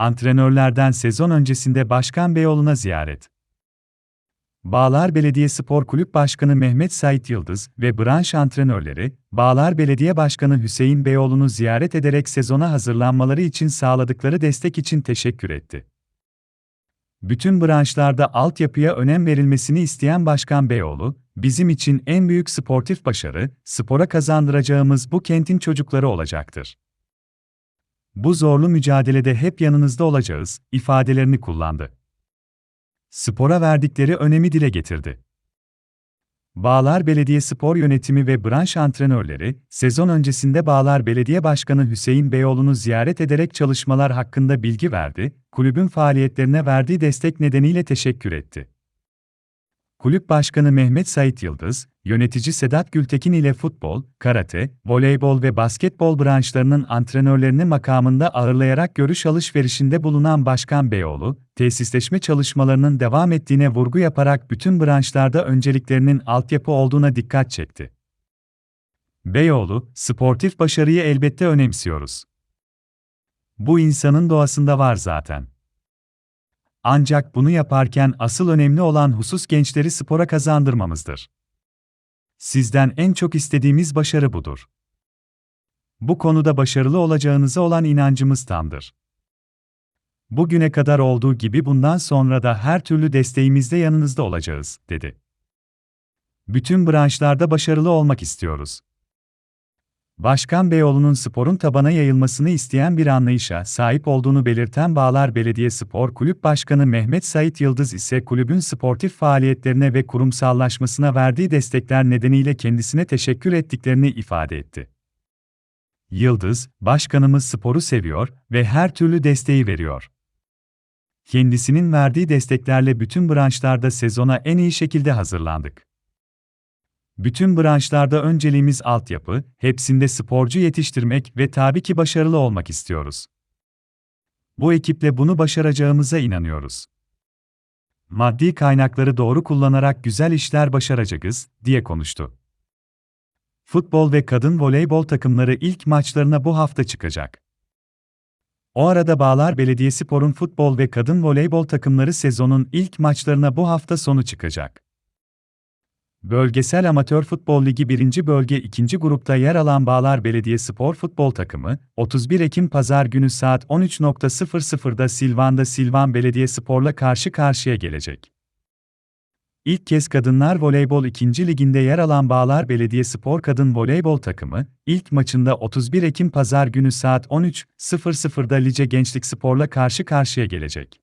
Antrenörlerden sezon öncesinde Başkan Beyoğlu'na ziyaret. Bağlar Belediye Spor Kulüp Başkanı Mehmet Sait Yıldız ve branş antrenörleri, Bağlar Belediye Başkanı Hüseyin Beyoğlu'nu ziyaret ederek sezona hazırlanmaları için sağladıkları destek için teşekkür etti. Bütün branşlarda altyapıya önem verilmesini isteyen Başkan Beyoğlu, bizim için en büyük sportif başarı, spora kazandıracağımız bu kentin çocukları olacaktır. Bu zorlu mücadelede hep yanınızda olacağız, ifadelerini kullandı. Spora verdikleri önemi dile getirdi. Bağlar Belediye Spor Yönetimi ve branş antrenörleri, sezon öncesinde Bağlar Belediye Başkanı Hüseyin Beyoğlu'nu ziyaret ederek çalışmalar hakkında bilgi verdi, kulübün faaliyetlerine verdiği destek nedeniyle teşekkür etti. Kulüp Başkanı Mehmet Sait Yıldız, yönetici Sedat Gültekin ile futbol, karate, voleybol ve basketbol branşlarının antrenörlerini makamında ağırlayarak görüş alışverişinde bulunan Başkan Beyoğlu, tesisleşme çalışmalarının devam ettiğine vurgu yaparak bütün branşlarda önceliklerinin altyapı olduğuna dikkat çekti. Beyoğlu, sportif başarıyı elbette önemsiyoruz. Bu insanın doğasında var zaten. Ancak bunu yaparken asıl önemli olan husus gençleri spora kazandırmamızdır. Sizden en çok istediğimiz başarı budur. Bu konuda başarılı olacağınıza olan inancımız tamdır. Bugüne kadar olduğu gibi bundan sonra da her türlü desteğimizde yanınızda olacağız, dedi. Bütün branşlarda başarılı olmak istiyoruz. Başkan Beyoğlu'nun sporun tabana yayılmasını isteyen bir anlayışa sahip olduğunu belirten Bağlar Belediye Spor Kulüp Başkanı Mehmet Sait Yıldız ise kulübün sportif faaliyetlerine ve kurumsallaşmasına verdiği destekler nedeniyle kendisine teşekkür ettiklerini ifade etti. Yıldız, başkanımız sporu seviyor ve her türlü desteği veriyor. Kendisinin verdiği desteklerle bütün branşlarda sezona en iyi şekilde hazırlandık. Bütün branşlarda önceliğimiz altyapı, hepsinde sporcu yetiştirmek ve tabii ki başarılı olmak istiyoruz. Bu ekiple bunu başaracağımıza inanıyoruz. Maddi kaynakları doğru kullanarak güzel işler başaracağız, diye konuştu. Futbol ve kadın voleybol takımları ilk maçlarına bu hafta çıkacak. O arada Bağlar Belediyespor'un futbol ve kadın voleybol takımları sezonun ilk maçlarına bu hafta sonu çıkacak. Bölgesel Amatör Futbol Ligi 1. Bölge 2. grupta yer alan Bağlar Belediyespor futbol takımı, 31 Ekim Pazar günü saat 13.00'da Silvan'da Silvan Belediyespor'la karşı karşıya gelecek. İlk kez Kadınlar Voleybol 2. Liginde yer alan Bağlar Belediyespor Kadın Voleybol takımı, ilk maçında 31 Ekim Pazar günü saat 13.00'da Lice Gençlik Spor'la karşı karşıya gelecek.